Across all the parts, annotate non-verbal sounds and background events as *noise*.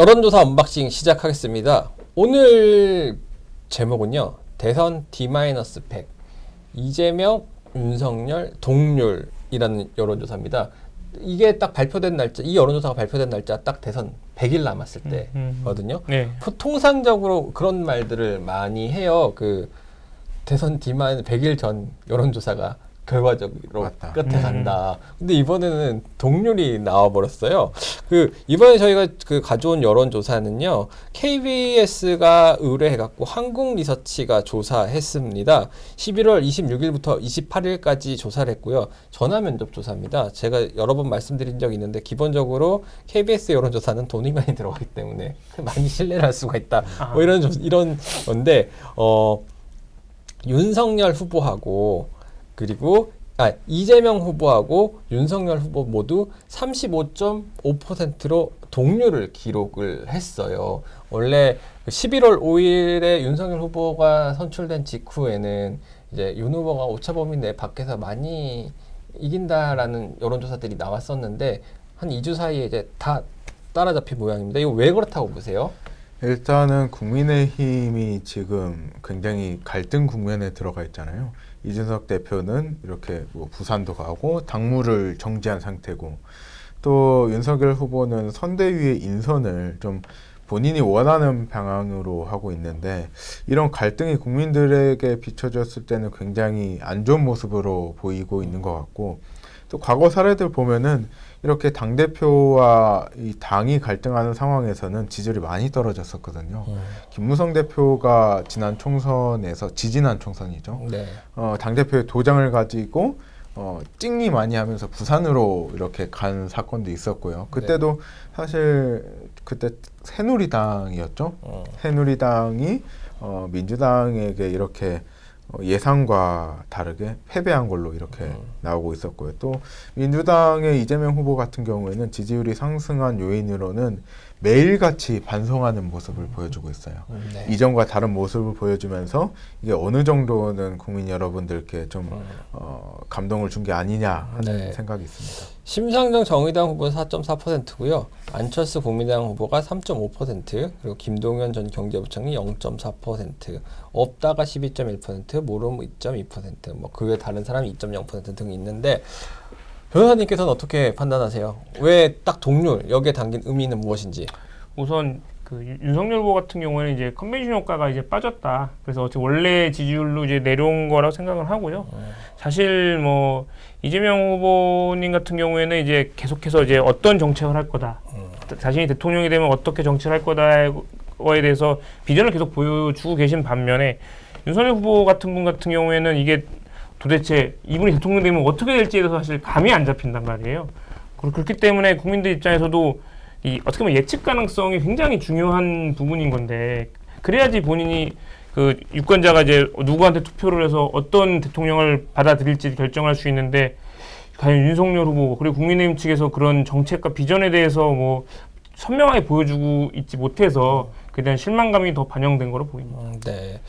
여론조사 언박싱 시작하겠습니다. 오늘 제목은요. 대선 D-100 이재명, 윤석열, 동률이라는 여론조사입니다. 이게 딱 발표된 날짜, 이 여론조사가 발표된 날짜 딱 대선 100일 남았을 음, 음. 때거든요. 네. 보- 통상적으로 그런 말들을 많이 해요. 그 대선 뒤만 100일 전 여론조사가 결과적으로 맞다. 끝에 음. 간다. 근데 이번에는 동률이 나와 버렸어요. 그 이번에 저희가 그 가져온 여론조사는요. KBS가 의뢰해 갖고 한국 리서치가 조사했습니다. 11월 26일부터 28일까지 조사를 했고요. 전화 면접 조사입니다. 제가 여러 번 말씀드린 적이 있는데 기본적으로 KBS 여론조사는 돈이 많이 들어가기 때문에 *laughs* 많이 신뢰를 할 수가 있다. 뭐 이런 조- 이런 건데 어 윤석열 후보하고 그리고 아 이재명 후보하고 윤석열 후보 모두 35.5%로 동률을 기록을 했어요. 원래 11월 5일에 윤석열 후보가 선출된 직후에는 이제 윤 후보가 오차 범위 내 밖에서 많이 이긴다라는 여론조사들이 나왔었는데 한 2주 사이에 이제 다 따라잡힌 모양입니다. 이거 왜 그렇다고 보세요? 일단은 국민의힘이 지금 굉장히 갈등 국면에 들어가 있잖아요. 이준석 대표는 이렇게 뭐 부산도 가고 당무를 정지한 상태고 또 윤석열 후보는 선대위의 인선을 좀 본인이 원하는 방향으로 하고 있는데 이런 갈등이 국민들에게 비춰졌을 때는 굉장히 안 좋은 모습으로 보이고 있는 것 같고 또 과거 사례들 보면은 이렇게 당 대표와 이 당이 갈등하는 상황에서는 지지율이 많이 떨어졌었거든요. 김무성 대표가 지난 총선에서 지지난 총선이죠. 네. 어, 당 대표의 도장을 가지고 어, 찍니 많이 하면서 부산으로 이렇게 간 사건도 있었고요. 그때도 사실 그때 새누리당이었죠. 어. 새누리당이 어, 민주당에게 이렇게 어, 예상과 다르게 패배한 걸로 이렇게 음. 나오고 있었고요. 또 민주당의 이재명 후보 같은 경우에는 지지율이 상승한 요인으로는 매일같이 반성하는 모습을 보여주고 있어요. 네. 이전과 다른 모습을 보여주면서 이게 어느 정도는 국민 여러분들께 좀 어, 감동을 준 게 아니냐 하는 네. 생각이 있습니다. 심상정 정의당 후보는 4.4%고요. 안철수 국민의당 후보가 3.5%, 그리고 김동연 전 경제부총리 0.4%, 없다가 12.1%, 모름 2.2%, 뭐 그 외 다른 사람이 2.0% 등이 있는데 변호사님께서는 어떻게 판단하세요? 왜 딱 동률 여기에 담긴 의미는 무엇인지? 우선 그 윤- 윤석열 후보 같은 경우에는 이제 컨벤션 효과가 이제 빠졌다. 그래서 어째 원래 지지율로 이제 내려온 거라고 생각을 하고요. 사실 뭐 이재명 후보님 같은 경우에는 이제 계속해서 이제 어떤 정책을 할 거다. 자신이 대통령이 되면 어떻게 정치를 할 거다에 대해서 비전을 계속 보여주고 계신 반면에 윤석열 후보 같은 분 같은 경우에는 이게 도대체 이분이 대통령 되면 어떻게 될지에 대해서 사실 감이 안 잡힌단 말이에요. 그렇- 그렇기 때문에 국민들 입장에서도 이 어떻게 보면 예측 가능성이 굉장히 중요한 부분인 건데 그래야지 본인이 그 유권자가 이제 누구한테 투표를 해서 어떤 대통령을 받아들일지 결정할 수 있는데 과연 윤석열 후보 그리고 국민의힘 측에서 그런 정책과 비전에 대해서 뭐 선명하게 보여주고 있지 못해서 그에 대한 실망감이 더 반영된 거로 보입니다. 음, 네.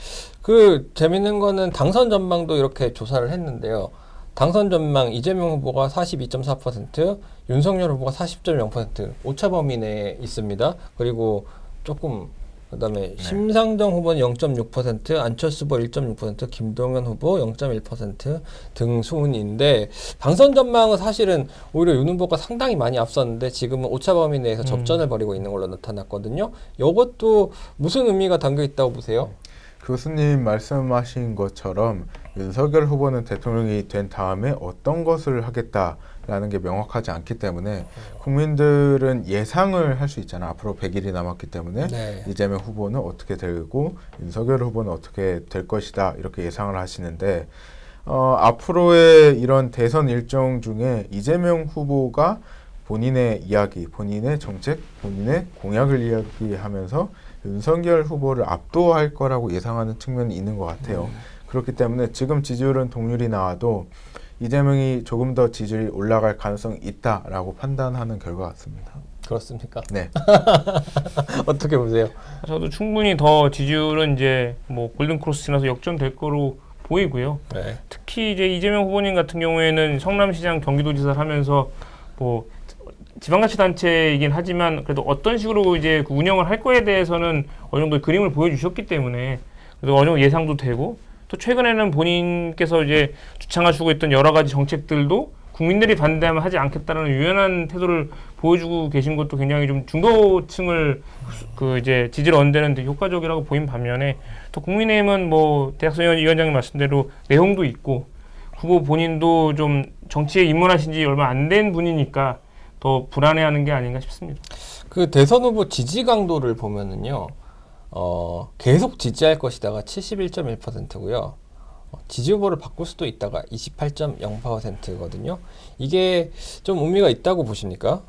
그 재밌는 거는 당선 전망도 이렇게 조사를 했는데요. 당선 전망 이재명 후보가 42.4%, 윤석열 후보가 40.0% 오차 범위 내에 있습니다. 그리고 조금 그다음에 심상정 후보는 0.6%, 안철수 후보 1.6%, 김동연 후보 0.1%등 순인데 당선 전망은 사실은 오히려 윤 후보가 상당히 많이 앞섰는데 지금은 오차 범위 내에서 접전을 벌이고 있는 걸로 나타났거든요. 이것도 무슨 의미가 담겨 있다고 보세요? 교수님 말씀하신 것처럼 윤석열 후보는 대통령이 된 다음에 어떤 것을 하겠다라는 게 명확하지 않기 때문에 국민들은 예상을 할 수 있잖아. 앞으로 100일이 남았기 때문에 네. 이재명 후보는 어떻게 되고 윤석열 후보는 어떻게 될 것이다 이렇게 예상을 하시는데 어, 앞으로의 이런 대선 일정 중에 이재명 후보가 본인의 이야기, 본인의 정책, 본인의 공약을 이야기하면서 윤석열 후보를 압도할 거라고 예상하는 측면이 있는 것 같아요. 그렇기 때문에 지금 지지율은 동률이 나와도 이재명이 조금 더 지지율이 올라갈 가능성이 있다라고 판단하는 결과 같습니다. 그렇습니까? 네. *laughs* 어떻게 보세요? 저도 충분히 더 지지율은 이제 뭐 골든 크로스 지나서 역전될 거로 보이고요. 네. 특히 이제 이재명 후보님 같은 경우에는 성남시장 경기도지사를 하면서 뭐 지방자치단체이긴 하지만 그래도 어떤 식으로 이제 그 운영을 할 거에 대해서는 어느 정도 그림을 보여주셨기 때문에 그래도 어느 정도 예상도 되고 또 최근에는 본인께서 이제 주창하시고 있던 여러 가지 정책들도 국민들이 반대하면 하지 않겠다는 유연한 태도를 보여주고 계신 것도 굉장히 좀 중도층을 그 이제 지지를 얻는 데 효과적이라고 보인 반면에 또 국민의힘은 뭐 대학선 위원장님 말씀대로 내용도 있고 후보 본인도 좀 정치에 입문하신 지 얼마 안 된 분이니까 더 불안해하는 게 아닌가 싶습니다. 그 대선 후보 지지 강도를 보면은요, 어, 계속 지지할 것이다가 71.1%고요. 어, 지지 후보를 바꿀 수도 있다가 28.0%거든요. 이게 좀 의미가 있다고 보십니까?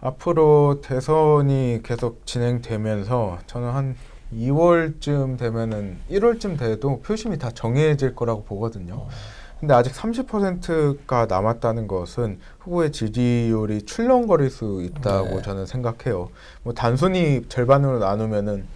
앞으로 대선이 계속 진행되면서 저는 한 2월쯤 되면은 1월쯤 돼도 표심이 다 정해질 거라고 보거든요. 근데 아직 30%가 남았다는 것은 후보의 지지율이 출렁거릴 수 있다고 네. 저는 생각해요. 뭐 단순히 절반으로 나누면은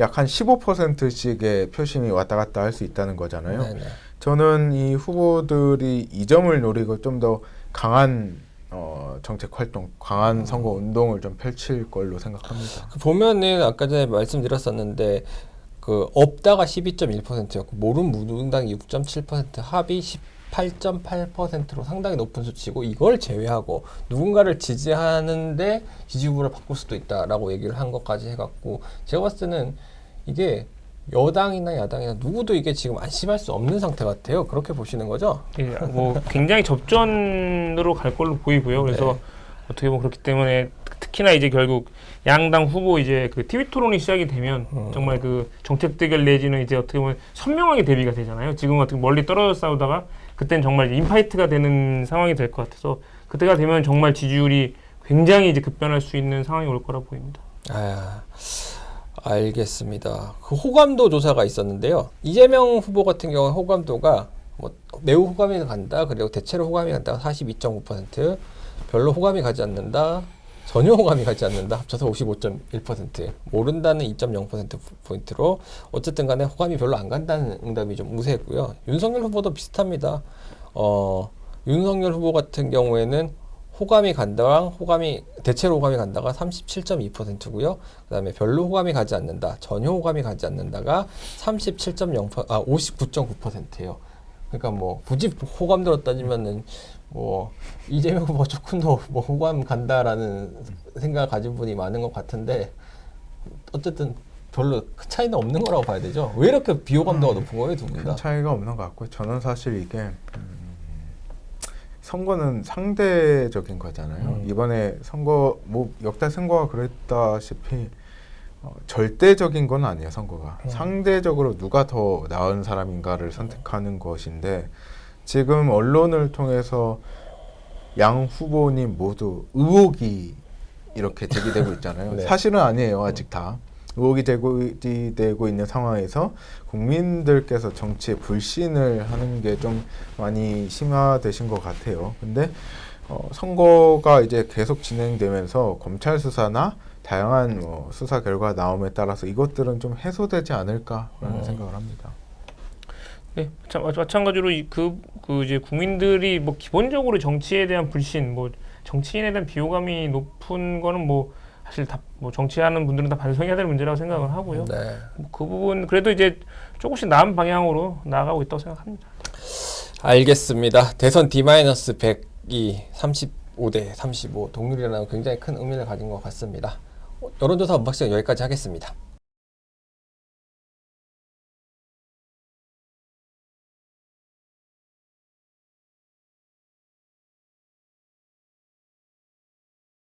약 한 15%씩의 표심이 왔다 갔다 할 수 있다는 거잖아요. 네네. 저는 이 후보들이 이 점을 노리고 좀 더 강한 어, 정책 활동, 강한 선거 운동을 좀 펼칠 걸로 생각합니다. 그 보면은 아까 전에 말씀드렸었는데 그 없다가 12.1%였고 모른 무능당이 6.7% 합이 18.8%로 상당히 높은 수치고 이걸 제외하고 누군가를 지지하는데 지지 후보를 바꿀 수도 있다라고 얘기를 한 것까지 해갖고 제가 봤을 때는 이게 여당이나 야당이나 누구도 이게 지금 안심할 수 없는 상태 같아요. 그렇게 보시는 거죠? 예, 뭐 굉장히 접전으로 갈 걸로 보이고요. 그래서 네. 어떻게 보면 그렇기 때문에 특히나 이제 결국 양당 후보 이제 그 TV 토론이 시작이 되면 음. 정말 그 정책 대결 내지는 이제 어떻게 보면 선명하게 대비가 되잖아요. 지금 어떻게 멀리 떨어져 싸우다가 그때는 정말 인파이트가 되는 상황이 될 것 같아서 그때가 되면 정말 지지율이 굉장히 이제 급변할 수 있는 상황이 올 거라 보입니다. 아, 알겠습니다. 그 호감도 조사가 있었는데요. 이재명 후보 같은 경우는 호감도가 뭐 매우 호감이 간다, 그리고 대체로 호감이 간다 42.9%, 별로 호감이 가지 않는다, 전혀 호감이 가지 않는다 합쳐서 55.1%, 모른다는 2.0% 포인트로 어쨌든 간에 호감이 별로 안 간다는 응답이 좀 우세했고요. 윤석열 후보도 비슷합니다. 어, 윤석열 후보 같은 경우에는 호감이 간다랑 호감이 대체로 호감이 간다가 37.2%고요. 그다음에 별로 호감이 가지 않는다, 전혀 호감이 가지 않는다가 37.0%, 아 59.9%예요. 그러니까 뭐 굳이 호감도로 따지면은 뭐 이재명 후보 조금 더뭐 호감 간다라는 생각을 가진 분이 많은 것 같은데 어쨌든 별로 큰 차이는 없는 거라고 봐야 되죠. 왜 이렇게 비호감도가 높은 거예요, 두 분 큰 다? 차이가 없는 것 같고요. 저는 사실 이게 음, 선거는 상대적인 거잖아요. 음. 이번에 선거 뭐 역대 선거가 그랬다시피 어, 절대적인 건 아니에요. 선거가 음. 상대적으로 누가 더 나은 사람인가를 선택하는 것인데 지금 언론을 통해서 양 후보님 모두 의혹이 이렇게 제기되고 있잖아요. *laughs* 네. 사실은 아니에요. 아직 다. 의혹이 제기되고 있는 상황에서 국민들께서 정치에 불신을 하는 게 좀 많이 심화되신 것 같아요. 근데 어, 선거가 이제 계속 진행되면서 검찰 수사나 다양한 뭐 수사 결과 나옴에 따라서 이것들은 좀 해소되지 않을까라는 음. 생각을 합니다. 네, 자, 마- 마찬가지로 이 그, 그 이제 국민들이 뭐 기본적으로 정치에 대한 불신, 뭐 정치인에 대한 비호감이 높은 거는 뭐 사실 다 뭐 정치하는 분들은 다 반성해야 될 문제라고 생각을 하고요. 네. 뭐그 부분 그래도 이제 조금씩 나은 방향으로 나아가고 있다고 생각합니다. 알겠습니다. 대선 D-100이 35대 35 동률이라는 굉장히 큰 의미를 가진 것 같습니다. 어, 여론조사 언박싱 여기까지 하겠습니다.